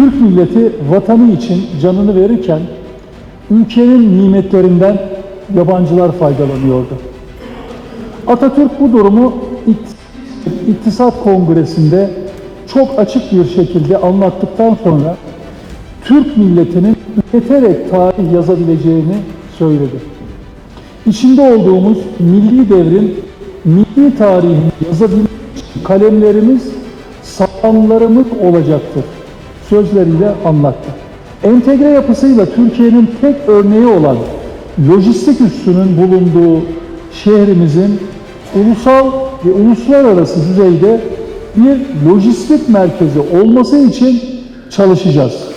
Türk milleti vatanı için canını verirken ülkenin nimetlerinden yabancılar faydalanıyordu. Atatürk bu durumu İkt- İktisat Kongresi'nde çok açık bir şekilde anlattıktan sonra Türk milletinin üreterek tarih yazabileceğini söyledi. İçinde olduğumuz milli devrin milli tarihini yazabilmek kalemlerimiz sağlamlarımız olacaktır sözleriyle anlattı. Entegre yapısıyla Türkiye'nin tek örneği olan lojistik üssünün bulunduğu şehrimizin ulusal ve uluslararası düzeyde bir lojistik merkezi olması için çalışacağız.